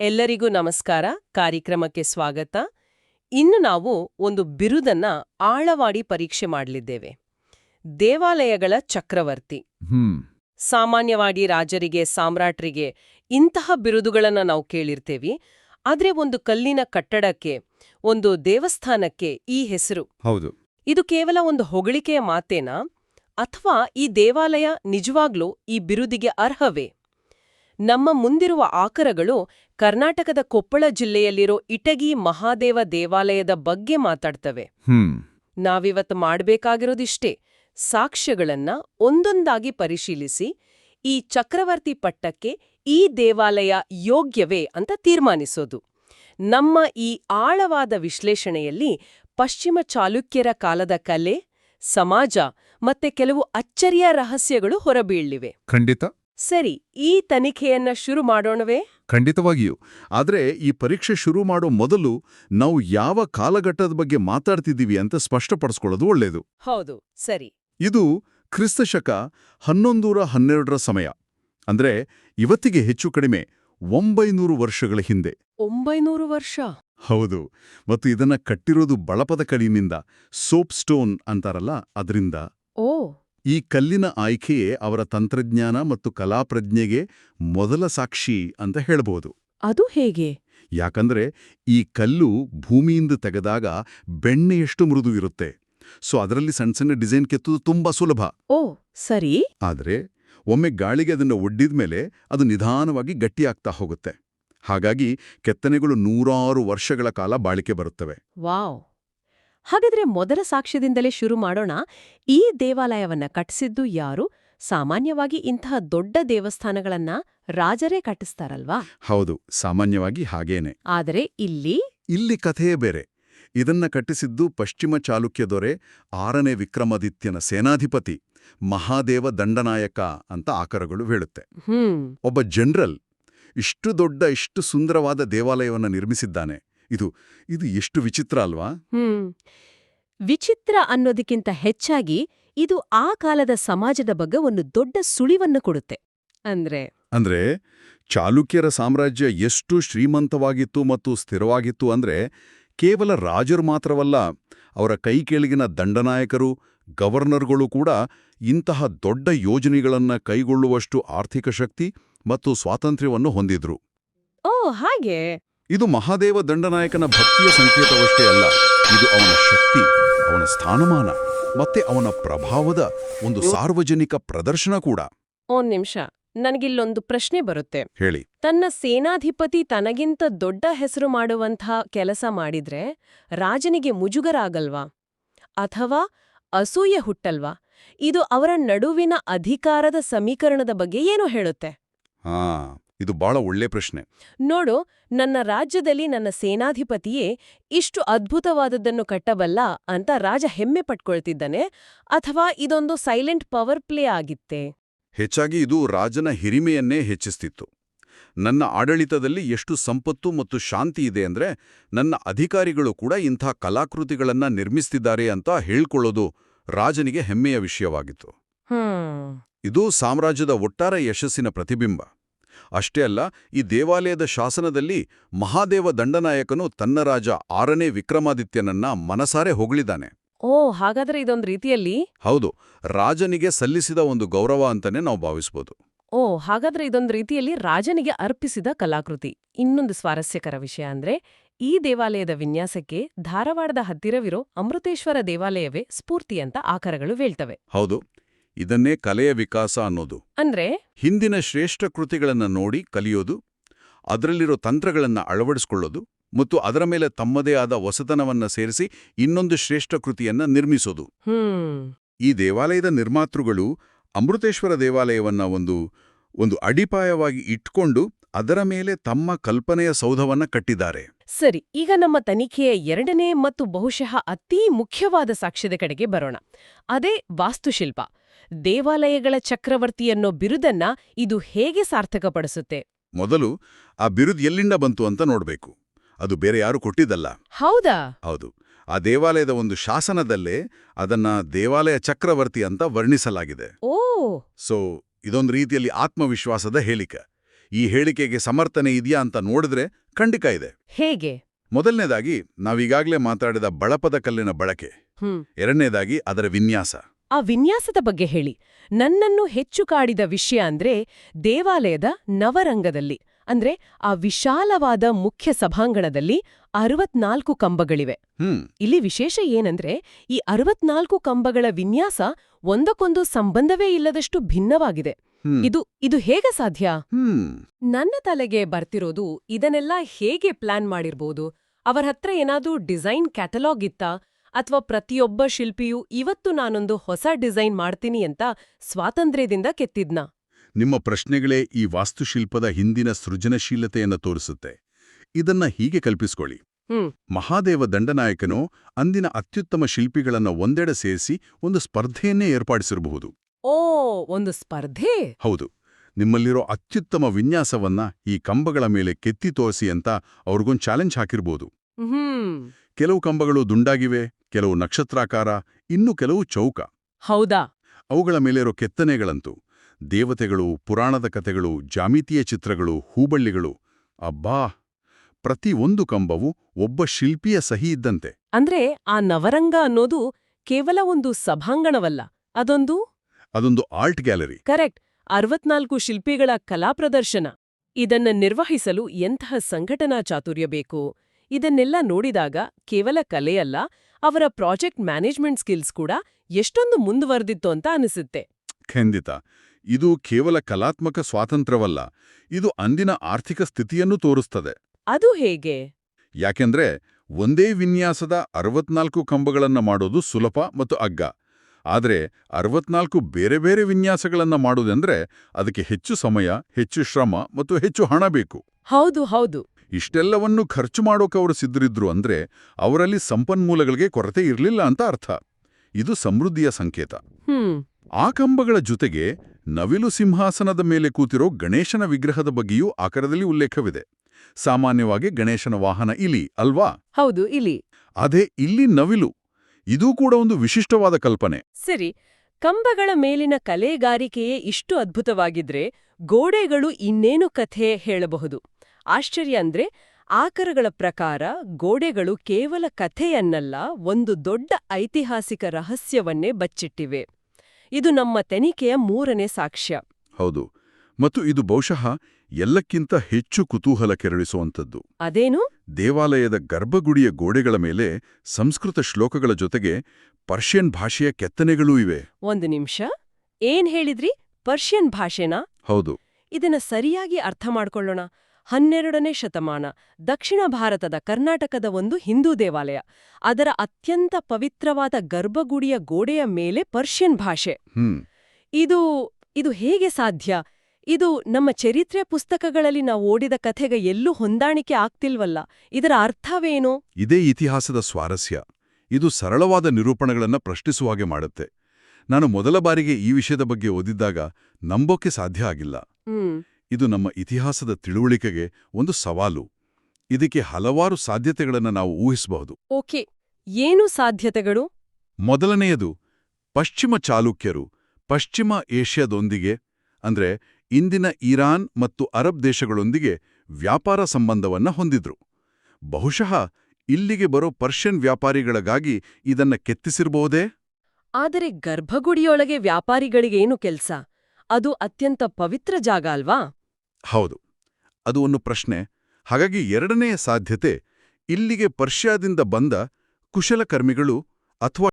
ಎಲ್ಲರಿಗೂ ನಮಸ್ಕಾರ. ಕಾರ್ಯಕ್ರಮಕ್ಕೆ ಸ್ವಾಗತ. ಇನ್ನು ನಾವು ಒಂದು ಬಿರುದನ್ನ ಆಳವಾಡಿ ಪರೀಕ್ಷೆ ಮಾಡಲಿದ್ದೇವೆ. ದೇವಾಲಯಗಳ ಚಕ್ರವರ್ತಿ. ಸಾಮಾನ್ಯವಾಗಿ ರಾಜರಿಗೆ ಸಾಮ್ರಾಟ್ರಿಗೆ ಇಂತಹ ಬಿರುದುಗಳನ್ನ ನಾವು ಕೇಳಿರ್ತೇವಿ. ಆದ್ರೆ ಒಂದು ಕಲ್ಲಿನ ಕಟ್ಟಡಕ್ಕೆ ಒಂದು ದೇವಸ್ಥಾನಕ್ಕೆ ಈ ಹೆಸರು. ಹೌದು. ಇದು ಕೇವಲ ಒಂದು ಹೊಗಳಿಕೆಯ ಮಾತೇನಾ? ಅಥವಾ ಈ ದೇವಾಲಯ ನಿಜವಾಗ್ಲೂ ಈ ಬಿರುದಿಗೆ ಅರ್ಹವೇ? ನಮ್ಮ ಮುಂದಿರುವ ಆಕರಗಳು ಕರ್ನಾಟಕದ ಕೊಪ್ಪಳ ಜಿಲ್ಲೆಯಲ್ಲಿರೋ ಇಟಗಿ ಮಹಾದೇವ ದೇವಾಲಯದ ಬಗ್ಗೆ ಮಾತಾಡ್ತವೆ. ನಾವಿವತ್ತು ಮಾಡಬೇಕಾಗಿರೋದಿಷ್ಟೇ. ಸಾಕ್ಷ್ಯಗಳನ್ನ ಒಂದೊಂದಾಗಿ ಪರಿಶೀಲಿಸಿ ಈ ಚಕ್ರವರ್ತಿ ಪಟ್ಟಕ್ಕೆ ಈ ದೇವಾಲಯ ಯೋಗ್ಯವೇ ಅಂತ ತೀರ್ಮಾನಿಸೋದು. ನಮ್ಮ ಈ ಆಳವಾದ ವಿಶ್ಲೇಷಣೆಯಲ್ಲಿ ಪಶ್ಚಿಮ ಚಾಲುಕ್ಯರ ಕಾಲದ ಕಲೆ ಸಮಾಜ ಮತ್ತೆ ಕೆಲವು ಅಚ್ಚರಿಯ ರಹಸ್ಯಗಳು ಹೊರಬೀಳ್ಲಿವೆ. ಖಂಡಿತ. ಸರಿ ಈ ತನಿಖೆಯನ್ನ ಶುರು ಮಾಡೋಣವೇ? ಖಂಡಿತವಾಗಿಯೂ. ಆದರೆ ಈ ಪರೀಕ್ಷೆ ಶುರು ಮಾಡೋ ಮೊದಲು ನಾವು ಯಾವ ಕಾಲಘಟ್ಟದ ಬಗ್ಗೆ ಮಾತಾಡ್ತಿದ್ದೀವಿ ಅಂತ ಸ್ಪಷ್ಟಪಡಿಸ್ಕೊಳ್ಳೋದು ಒಳ್ಳೆಯದು ಹೌದು ಸರಿ. ಇದು ಕ್ರಿಸ್ತಶಕ ಹನ್ನೊಂದೂರ ಹನ್ನೆರಡರ ಸಮಯ. ಅಂದ್ರೆ ಇವತ್ತಿಗೆ ಹೆಚ್ಚು ಕಡಿಮೆ ಒಂಬೈನೂರು ವರ್ಷಗಳ ಹಿಂದೆ. ಒಂಬೈನೂರು ವರ್ಷ? ಹೌದು. ಮತ್ತು ಇದನ್ನ ಕಟ್ಟಿರೋದು ಬಳಪದ ಕಡಿನಿಂದ ಸೋಪ್ ಸ್ಟೋನ್ ಅಂತಾರಲ್ಲ ಅದರಿಂದ ಈ ಕಲ್ಲಿನ ಆಯ್ಕೆಯೇ ಅವರ ತಂತ್ರಜ್ಞಾನ ಮತ್ತು ಕಲಾಪ್ರಜ್ಞೆಗೆ ಮೊದಲ ಸಾಕ್ಷಿ ಅಂತ ಹೇಳ್ಬೋದು. ಅದು ಹೇಗೆ? ಯಾಕಂದ್ರೆ ಈ ಕಲ್ಲು ಭೂಮಿಯಿಂದ ತೆಗೆದಾಗ ಬೆಣ್ಣೆಯಷ್ಟು ಮೃದು ಇರುತ್ತೆ. ಸೊ ಅದರಲ್ಲಿ ಸಣ್ಣ ಸಣ್ಣ ಡಿಸೈನ್ ಕೆತ್ತುವುದು ತುಂಬಾ ಸುಲಭ. ಓ ಸರಿ. ಆದರೆ ಒಮ್ಮೆ ಗಾಳಿಗೆ ಅದನ್ನು ಒಡ್ಡಿದ ಮೇಲೆ ಅದು ನಿಧಾನವಾಗಿ ಗಟ್ಟಿಯಾಗ್ತಾ ಹೋಗುತ್ತೆ. ಹಾಗಾಗಿ ಕೆತ್ತನೆಗಳು ನೂರಾರು ವರ್ಷಗಳ ಕಾಲ ಬಾಳಿಕೆ ಬರುತ್ತವೆ. ವಾವ್. ಹಾಗಾದ್ರೆ ಮೊದಲ ಸಾಕ್ಷ್ಯದಿಂದಲೇ ಶುರು ಮಾಡೋಣ. ಈ ದೇವಾಲಯವನ್ನ ಕಟ್ಟಿಸಿದ್ದು ಯಾರು? ಸಾಮಾನ್ಯವಾಗಿ ಇಂತಹ ದೊಡ್ಡ ದೇವಸ್ಥಾನಗಳನ್ನ ರಾಜರೇ ಕಟ್ಟಿಸ್ತಾರಲ್ವಾ? ಹೌದು ಸಾಮಾನ್ಯವಾಗಿ ಹಾಗೇನೆ. ಆದರೆ ಇಲ್ಲಿ? ಇಲ್ಲಿ ಕಥೆಯೇ ಬೇರೆ. ಇದನ್ನ ಕಟ್ಟಿಸಿದ್ದು ಪಶ್ಚಿಮ ಚಾಲುಕ್ಯ ದೊರೆ ಆರನೇ ವಿಕ್ರಮಾದಿತ್ಯನ ಸೇನಾಧಿಪತಿ ಮಹಾದೇವ ದಂಡನಾಯಕ ಅಂತ ಆಕರಗಳು ಹೇಳುತ್ತೆ. ಒಬ್ಬ ಜನರಲ್ ಇಷ್ಟು ದೊಡ್ಡ ಇಷ್ಟು ಸುಂದರವಾದ ದೇವಾಲಯವನ್ನು ನಿರ್ಮಿಸಿದ್ದಾನೆ. ಇದು ಇದು ಎಷ್ಟು ವಿಚಿತ್ರ ಅಲ್ವಾ? ಹ್ಮ್. ವಿಚಿತ್ರ ಅನ್ನೋದಕ್ಕಿಂತ ಹೆಚ್ಚಾಗಿ ಇದು ಆ ಕಾಲದ ಸಮಾಜದ ಬಗ್ಗೆ ಒಂದು ದೊಡ್ಡ ಸುಳಿವನ್ನು ಕೊಡುತ್ತೆ. ಅಂದ್ರೆ? ಅಂದ್ರೆ ಚಾಲುಕ್ಯರ ಸಾಮ್ರಾಜ್ಯ ಎಷ್ಟು ಶ್ರೀಮಂತವಾಗಿತ್ತು ಮತ್ತು ಸ್ಥಿರವಾಗಿತ್ತು ಅಂದ್ರೆ ಕೇವಲ ರಾಜರು ಮಾತ್ರವಲ್ಲ ಅವರ ಕೈ ಕೆಳಗಿನ ದಂಡನಾಯಕರು ಗವರ್ನರ್ಗಳು ಕೂಡ ಇಂತಹ ದೊಡ್ಡ ಯೋಜನೆಗಳನ್ನ ಕೈಗೊಳ್ಳುವಷ್ಟು ಆರ್ಥಿಕ ಶಕ್ತಿ ಮತ್ತು ಸ್ವಾತಂತ್ರ್ಯವನ್ನು ಹೊಂದಿದ್ರು. ಓ ಹಾಗೆ. ಇದು ಮಹಾದೇವ ದಂಡನಾಯಕನ ಭಕ್ತಿಯ ಸಂಕೇತವಷ್ಟೇ ಅಲ್ಲ ಇದು ಅವನ ಶಕ್ತಿ ಅವನ ಸ್ಥಾನಮಾನ ಮತ್ತೆ ಅವನ ಪ್ರಭಾವದ ಒಂದು ಸಾರ್ವಜನಿಕ ಪ್ರದರ್ಶನ ಕೂಡ. ಒಂದ್ ನಿಮಿಷ ನನಗಿಲ್ಲೊಂದು ಪ್ರಶ್ನೆ ಬರುತ್ತೆ. ಹೇಳಿ. ತನ್ನ ಸೇನಾಧಿಪತಿ ತನಗಿಂತ ದೊಡ್ಡ ಹೆಸರು ಮಾಡುವಂಥ ಕೆಲಸ ಮಾಡಿದ್ರೆ ರಾಜನಿಗೆ ಮುಜುಗರ ಆಗಲ್ವಾ ಅಥವಾ ಅಸೂಯೆ ಹುಟ್ಟಲ್ವಾ? ಇದು ಅವರ ನಡುವಿನ ಅಧಿಕಾರದ ಸಮೀಕರಣದ ಬಗ್ಗೆ ಏನು ಹೇಳುತ್ತೆ. ಹಾ. ಇದು ಬಹಳ ಒಳ್ಳೆ ಪ್ರಶ್ನೆ. ನೋಡು ನನ್ನ ರಾಜ್ಯದಲ್ಲಿ ನನ್ನ ಸೇನಾಧಿಪತಿಯೇ ಇಷ್ಟು ಅದ್ಭುತವಾದದ್ದನ್ನು ಕಟ್ಟಬಲ್ಲ ಅಂತ ರಾಜ ಹೆಮ್ಮೆ ಪಟ್ಕೊಳ್ತಿದ್ದಾನೆ ಅಥವಾ ಇದೊಂದು ಸೈಲೆಂಟ್ ಪವರ್ ಪ್ಲೇ ಆಗಿತ್ತೆ? ಹೆಚ್ಚಾಗಿ ಇದು ರಾಜನ ಹಿರಿಮೆಯನ್ನೇ ಹೆಚ್ಚಿಸ್ತಿತ್ತು. ನನ್ನ ಆಡಳಿತದಲ್ಲಿ ಎಷ್ಟು ಸಂಪತ್ತು ಮತ್ತು ಶಾಂತಿ ಇದೆ ಅಂದ್ರೆ ನನ್ನ ಅಧಿಕಾರಿಗಳು ಕೂಡ ಇಂಥ ಕಲಾಕೃತಿಗಳನ್ನ ನಿರ್ಮಿಸ್ತಿದ್ದಾರೆ ಅಂತ ಹೇಳ್ಕೊಳ್ಳೋದು ರಾಜನಿಗೆ ಹೆಮ್ಮೆಯ ವಿಷಯವಾಗಿತ್ತು. ಹ್ಮ್. ಇದು ಸಾಮ್ರಾಜ್ಯದ ಒಟ್ಟಾರೆ ಯಶಸ್ಸಿನ ಪ್ರತಿಬಿಂಬ. ಅಷ್ಟೇ ಅಲ್ಲ ಈ ದೇವಾಲಯದ ಶಾಸನದಲ್ಲಿ ಮಹಾದೇವ ದಂಡನಾಯಕನು ತನ್ನ ರಾಜ ಆರನೇ ವಿಕ್ರಮಾದಿತ್ಯನನ್ನ ಮನಸಾರೆ ಹೊಗಳಿದ್ದಾನೆ. ಓ ಹಾಗಾದ್ರೆ ಇದೊಂದು ರೀತಿಯಲ್ಲಿ? ಹೌದು ರಾಜನಿಗೆ ಸಲ್ಲಿಸಿದ ಒಂದು ಗೌರವ ಅಂತಾನೆ ನಾವು ಭಾವಿಸ್ಬೋದು. ಓ ಹಾಗಾದ್ರೆ ಇದೊಂದು ರೀತಿಯಲ್ಲಿ ರಾಜನಿಗೆ ಅರ್ಪಿಸಿದ ಕಲಾಕೃತಿ. ಇನ್ನೊಂದು ಸ್ವಾರಸ್ಯಕರ ವಿಷಯ ಅಂದ್ರೆ ಈ ದೇವಾಲಯದ ವಿನ್ಯಾಸಕ್ಕೆ ಧಾರವಾಡದ ಹತ್ತಿರವಿರೋ ಅಮೃತೇಶ್ವರ ದೇವಾಲಯವೇ ಸ್ಫೂರ್ತಿ ಅಂತ ಆಕರಗಳು ಹೇಳ್ತವೆ. ಹೌದು. ಇದನ್ನೇ ಕಲೆಯ ವಿಕಾಸ ಅನ್ನೋದು. ಅಂದ್ರೆ? ಹಿಂದಿನ ಶ್ರೇಷ್ಠ ಕೃತಿಗಳನ್ನ ನೋಡಿ ಕಲಿಯೋದು ಅದರಲ್ಲಿರೋ ತಂತ್ರಗಳನ್ನ ಅಳವಡಿಸ್ಕೊಳ್ಳೋದು ಮತ್ತು ಅದರ ಮೇಲೆ ತಮ್ಮದೇ ಆದ ಹೊಸತನವನ್ನ ಸೇರಿಸಿ ಇನ್ನೊಂದು ಶ್ರೇಷ್ಠ ಕೃತಿಯನ್ನ ನಿರ್ಮಿಸೋದು. ಈ ದೇವಾಲಯದ ನಿರ್ಮಾತೃಗಳು ಅಮೃತೇಶ್ವರ ದೇವಾಲಯವನ್ನ ಒಂದು ಒಂದು ಅಡಿಪಾಯವಾಗಿ ಇಟ್ಕೊಂಡು ಅದರ ಮೇಲೆ ತಮ್ಮ ಕಲ್ಪನೆಯ ಸೌಧವನ್ನ ಕಟ್ಟಿದ್ದಾರೆ. ಸರಿ ಈಗ ನಮ್ಮ ತನಿಖೆಯ ಎರಡನೇ ಮತ್ತು ಬಹುಶಃ ಅತೀ ಮುಖ್ಯವಾದ ಸಾಕ್ಷ್ಯದ ಕಡೆಗೆ ಬರೋಣ. ಅದೇ ವಾಸ್ತುಶಿಲ್ಪ. ದೇವಾಲಯಗಳ ಚಕ್ರವರ್ತಿ ಅನ್ನೋ ಬಿರುದನ್ನ ಇದು ಹೇಗೆ ಸಾರ್ಥಕಪಡಿಸುತ್ತೆ? ಮೊದಲು ಆ ಬಿರುದು ಎಲ್ಲಿಂದ ಬಂತು ಅಂತ ನೋಡ್ಬೇಕು. ಅದು ಬೇರೆ ಯಾರು ಕೊಟ್ಟಿದ್ದಲ್ಲ. ಹೌದಾ? ಹೌದು. ಆ ದೇವಾಲಯದ ಒಂದು ಶಾಸನದಲ್ಲೇ ಅದನ್ನ ದೇವಾಲಯ ಚಕ್ರವರ್ತಿ ಅಂತ ವರ್ಣಿಸಲಾಗಿದೆ. ಓ! ಸೊ ಇದೊಂದು ರೀತಿಯಲ್ಲಿ ಆತ್ಮವಿಶ್ವಾಸದ ಹೇಳಿಕೆ. ಈ ಹೇಳಿಕೆಗೆ ಸಮರ್ಥನೆ ಇದೆಯಾ ಅಂತ ನೋಡಿದ್ರೆ ಖಂಡಿತ ಇದೆ. ಹೇಗೆ? ಮೊದಲನೇದಾಗಿ ನಾವೀಗಾಗಲೇ ಮಾತಾಡಿದ ಬಳಪದ ಕಲ್ಲಿನ ಬಳಕೆ. ಎರಡನೇದಾಗಿ ಅದರ ವಿನ್ಯಾಸ. ಆ ವಿನ್ಯಾಸದ ಬಗ್ಗೆ ಹೇಳಿ. ನನ್ನನ್ನು ಹೆಚ್ಚು ಕಾಡಿದ ವಿಷಯ ಅಂದ್ರೆ ದೇವಾಲಯದ ನವರಂಗದಲ್ಲಿ ಅಂದ್ರೆ ಆ ವಿಶಾಲವಾದ ಮುಖ್ಯ ಸಭಾಂಗಣದಲ್ಲಿ ಅರವತ್ನಾಲ್ಕು ಕಂಬಗಳಿವೆ. ಇಲ್ಲಿ ವಿಶೇಷ ಏನಂದ್ರೆ ಈ ಅರವತ್ನಾಲ್ಕು ಕಂಬಗಳ ವಿನ್ಯಾಸ ಒಂದಕ್ಕೊಂದು ಸಂಬಂಧವೇ ಇಲ್ಲದಷ್ಟು ಭಿನ್ನವಾಗಿದೆ. ಇದು ಇದು ಹೇಗೆ ಸಾಧ್ಯ? ನನ್ನ ತಲೆಗೆ ಬರ್ತಿರೋದು ಇದನ್ನೆಲ್ಲ ಹೇಗೆ ಪ್ಲಾನ್ ಮಾಡಿರ್ಬೋದು? ಅವರ ಹತ್ರ ಏನಾದ್ರೂ ಡಿಸೈನ್ ಕ್ಯಾಟಲಾಗ್ ಇತ್ತಾ? ಅಥವಾ ಪ್ರತಿಯೊಬ್ಬ ಶಿಲ್ಪಿಯೂ ಇವತ್ತು ನಾನೊಂದು ಹೊಸ ಡಿಸೈನ್ ಮಾಡ್ತೀನಿ ಅಂತ ಸ್ವಾತಂತ್ರ್ಯದಿಂದ ಕೆತ್ತಿದ್ನ. ನಿಮ್ಮ ಪ್ರಶ್ನೆಗಳೇ ಈ ವಾಸ್ತುಶಿಲ್ಪದ ಹಿಂದಿನ ಸೃಜನಶೀಲತೆಯನ್ನು ತೋರಿಸುತ್ತೆ. ಇದನ್ನ ಹೀಗೆ ಕಲ್ಪಿಸ್ಕೊಳ್ಳಿ. ಮಹಾದೇವ ದಂಡನಾಯಕನು ಅಂದಿನ ಅತ್ಯುತ್ತಮ ಶಿಲ್ಪಿಗಳನ್ನ ಒಂದೆಡೆ ಸೇರಿಸಿ ಒಂದು ಸ್ಪರ್ಧೆಯನ್ನೇ ಏರ್ಪಡಿಸಿರಬಹುದು. ಓ ಒಂದು ಸ್ಪರ್ಧೆ? ಹೌದು. ನಿಮ್ಮಲ್ಲಿರೋ ಅತ್ಯುತ್ತಮ ವಿನ್ಯಾಸವನ್ನ ಈ ಕಂಬಗಳ ಮೇಲೆ ಕೆತ್ತಿ ತೋರಿಸಿ ಅಂತ ಅವ್ರಿಗೊಂದು ಚಾಲೆಂಜ್ ಹಾಕಿರ್ಬೋದು. ಕೆಲವು ಕಂಬಗಳು ದುಂಡಾಗಿವೆ ಕೆಲವು ನಕ್ಷತ್ರಾಕಾರ ಇನ್ನು ಕೆಲವು ಚೌಕ. ಹೌದಾ? ಅವುಗಳ ಮೇಲಿರೋ ಕೆತ್ತನೆಗಳಂತೂ ದೇವತೆಗಳು ಪುರಾಣದ ಕಥೆಗಳು ಜಾಮಿತೀಯ ಚಿತ್ರಗಳು ಹೂಬಳ್ಳಿಗಳು ಅಬ್ಬಾ! ಪ್ರತಿ ಒಂದು ಕಂಬವು ಒಬ್ಬ ಶಿಲ್ಪಿಯ ಸಹಿ ಇದ್ದಂತೆ. ಅಂದ್ರೆ ಆ ನವರಂಗ ಅನ್ನೋದು ಕೇವಲ ಒಂದು ಸಭಾಂಗಣವಲ್ಲ ಅದೊಂದು? ಅದೊಂದು ಆರ್ಟ್ ಗ್ಯಾಲರಿ. ಕರೆಕ್ಟ್. ಅರವತ್ನಾಲ್ಕು ಶಿಲ್ಪಿಗಳ ಕಲಾ ಪ್ರದರ್ಶನ. ಇದನ್ನ ನಿರ್ವಹಿಸಲು ಎಂತಹ ಸಂಘಟನಾ ಚಾತುರ್ಯ ಬೇಕು? ಇದನ್ನೆಲ್ಲ ನೋಡಿದಾಗ ಕೇವಲ ಕಲೆಯಲ್ಲ ಅವರ ಪ್ರಾಜೆಕ್ಟ್ ಮ್ಯಾನೇಜ್ಮೆಂಟ್ ಸ್ಕಿಲ್ಸ್ ಕೂಡ ಎಷ್ಟೊಂದು ಮುಂದುವರೆದಿತ್ತು ಅಂತ ಅನಿಸುತ್ತೆ. ಖಂಡಿತ. ಇದು ಕೇವಲ ಕಲಾತ್ಮಕ ಸ್ವಾತಂತ್ರ್ಯವಲ್ಲ ಇದು ಅಂದಿನ ಆರ್ಥಿಕ ಸ್ಥಿತಿಯನ್ನು ತೋರಿಸ್ತದೆ. ಅದು ಹೇಗೆ? ಯಾಕೆಂದ್ರೆ ಒಂದೇ ವಿನ್ಯಾಸದ ಅರವತ್ನಾಲ್ಕು ಕಂಬಗಳನ್ನು ಮಾಡೋದು ಸುಲಭ ಮತ್ತು ಅಗ್ಗ. ಆದರೆ ಅರವತ್ನಾಲ್ಕು ಬೇರೆ ಬೇರೆ ವಿನ್ಯಾಸಗಳನ್ನು ಮಾಡೋದೆಂದ್ರೆ ಅದಕ್ಕೆ ಹೆಚ್ಚು ಸಮಯ ಹೆಚ್ಚು ಶ್ರಮ ಮತ್ತು ಹೆಚ್ಚು ಹಣ ಬೇಕು. ಹೌದು ಹೌದು. ಇಷ್ಟೆಲ್ಲವನ್ನೂ ಖರ್ಚು ಮಾಡೋಕೆ ಅವರು ಸಿದ್ಧರಿದ್ರು ಅಂದ್ರೆ ಅವರಲ್ಲಿ ಸಂಪನ್ಮೂಲಗಳಿಗೆ ಕೊರತೆ ಇರಲಿಲ್ಲ ಅಂತ ಅರ್ಥ. ಇದು ಸಮೃದ್ಧಿಯ ಸಂಕೇತ. ಆ ಕಂಬಗಳ ಜೊತೆಗೆ ನವಿಲು ಸಿಂಹಾಸನದ ಮೇಲೆ ಕೂತಿರೋ ಗಣೇಶನ ವಿಗ್ರಹದ ಬಗ್ಗೆಯೂ ಆಕರದಲ್ಲಿ ಉಲ್ಲೇಖವಿದೆ. ಸಾಮಾನ್ಯವಾಗಿ ಗಣೇಶನ ವಾಹನ ಇಲಿ ಅಲ್ವಾ? ಹೌದು ಇಲಿ. ಅದೇ ಇಲ್ಲಿ ನವಿಲು. ಇದೂ ಕೂಡ ಒಂದು ವಿಶಿಷ್ಟವಾದ ಕಲ್ಪನೆ. ಸರಿ ಕಂಬಗಳ ಮೇಲಿನ ಕಲೆಗಾರಿಕೆಯೇ ಇಷ್ಟು ಅದ್ಭುತವಾಗಿದ್ರೆ ಗೋಡೆಗಳು ಇನ್ನೇನು ಕಥೆ ಹೇಳಬಹುದು? ಆಶ್ಚರ್ಯ ಅಂದ್ರೆ ಆಕರಗಳ ಪ್ರಕಾರ ಗೋಡೆಗಳು ಕೇವಲ ಕಥೆಯನ್ನಲ್ಲ ಒಂದು ದೊಡ್ಡ ಐತಿಹಾಸಿಕ ರಹಸ್ಯವನ್ನೇ ಬಚ್ಚಿಟ್ಟಿವೆ. ಇದು ನಮ್ಮ ತನಿಖೆಯ ಮೂರನೇ ಸಾಕ್ಷ್ಯ. ಹೌದು. ಮತ್ತು ಇದು ಬಹುಶಃ ಎಲ್ಲಕ್ಕಿಂತ ಹೆಚ್ಚು ಕುತೂಹಲ ಕೆರಳಿಸುವಂಥದ್ದು. ಅದೇನು? ದೇವಾಲಯದ ಗರ್ಭಗುಡಿಯ ಗೋಡೆಗಳ ಮೇಲೆ ಸಂಸ್ಕೃತ ಶ್ಲೋಕಗಳ ಜೊತೆಗೆ ಪರ್ಷಿಯನ್ ಭಾಷೆಯ ಕೆತ್ತನೆಗಳೂ ಇವೆ. ಒಂದು ನಿಮಿಷ. ಏನ್ ಹೇಳಿದ್ರಿ? ಪರ್ಷಿಯನ್ ಭಾಷೆನಾ? ಹೌದು. ಇದನ್ನ ಸರಿಯಾಗಿ ಅರ್ಥ ಮಾಡ್ಕೊಳ್ಳೋಣ. ಹನ್ನೆರಡನೇ ಶತಮಾನ ದಕ್ಷಿಣ ಭಾರತದ ಕರ್ನಾಟಕದ ಒಂದು ಹಿಂದೂ ದೇವಾಲಯ. ಅದರ ಅತ್ಯಂತ ಪವಿತ್ರವಾದ ಗರ್ಭಗುಡಿಯ ಗೋಡೆಯ ಮೇಲೆ ಪರ್ಷಿಯನ್ ಭಾಷೆ. ಹ್ಮ್. ಇದು ಇದು ಹೇಗೆ ಸಾಧ್ಯ? ಇದು ನಮ್ಮ ಚರಿತ್ರೆ ಪುಸ್ತಕಗಳಲ್ಲಿ ನಾವು ಓಡಿದ ಕಥೆಗೆ ಎಲ್ಲೂ ಹೊಂದಾಣಿಕೆ ಆಗ್ತಿಲ್ವಲ್ಲ? ಇದರ ಅರ್ಥವೇನು? ಇದೇ ಇತಿಹಾಸದ ಸ್ವಾರಸ್ಯ. ಇದು ಸರಳವಾದ ನಿರೂಪಣೆಗಳನ್ನು ಪ್ರಶ್ನಿಸುವ ಹಾಗೆ ಮಾಡುತ್ತೆ. ನಾನು ಮೊದಲ ಬಾರಿಗೆ ಈ ವಿಷಯದ ಬಗ್ಗೆ ಓದಿದ್ದಾಗ ನಂಬೋಕೆ ಸಾಧ್ಯ ಆಗಿಲ್ಲ. ಇದು ನಮ್ಮ ಇತಿಹಾಸದ ತಿಳುವಳಿಕೆಗೆ ಒಂದು ಸವಾಲು. ಇದಕ್ಕೆ ಹಲವಾರು ಸಾಧ್ಯತೆಗಳನ್ನು ನಾವು ಊಹಿಸಬಹುದು. ಓಕೆ ಏನು ಸಾಧ್ಯತೆಗಳು? ಮೊದಲನೆಯದು ಪಶ್ಚಿಮ ಚಾಲುಕ್ಯರು ಪಶ್ಚಿಮ ಏಷ್ಯಾದೊಂದಿಗೆ ಅಂದ್ರೆ ಇಂದಿನ ಇರಾನ್ ಮತ್ತು ಅರಬ್ ದೇಶಗಳೊಂದಿಗೆ ವ್ಯಾಪಾರ ಸಂಬಂಧವನ್ನ ಹೊಂದಿದ್ರು. ಬಹುಶಃ ಇಲ್ಲಿಗೆ ಬರೋ ಪರ್ಷಿಯನ್ ವ್ಯಾಪಾರಿಗಳಿಗಾಗಿ ಇದನ್ನ ಕೆತ್ತಿಸಿರಬಹುದೇ? ಆದರೆ ಗರ್ಭಗುಡಿಯೊಳಗೆ ವ್ಯಾಪಾರಿಗಳಿಗೇನು ಕೆಲ್ಸ? ಅದು ಅತ್ಯಂತ ಪವಿತ್ರ ಜಾಗ ಅಲ್ವಾ? ಹೌದು. ಅದು ಒಂದು ಪ್ರಶ್ನೆ. ಹಾಗಾಗಿ ಎರಡನೆಯ ಸಾಧ್ಯತೆ, ಇಲ್ಲಿಗೆ ಪರ್ಷ್ಯಾದಿಂದ ಬಂದ ಕುಶಲಕರ್ಮಿಗಳು ಅಥವಾ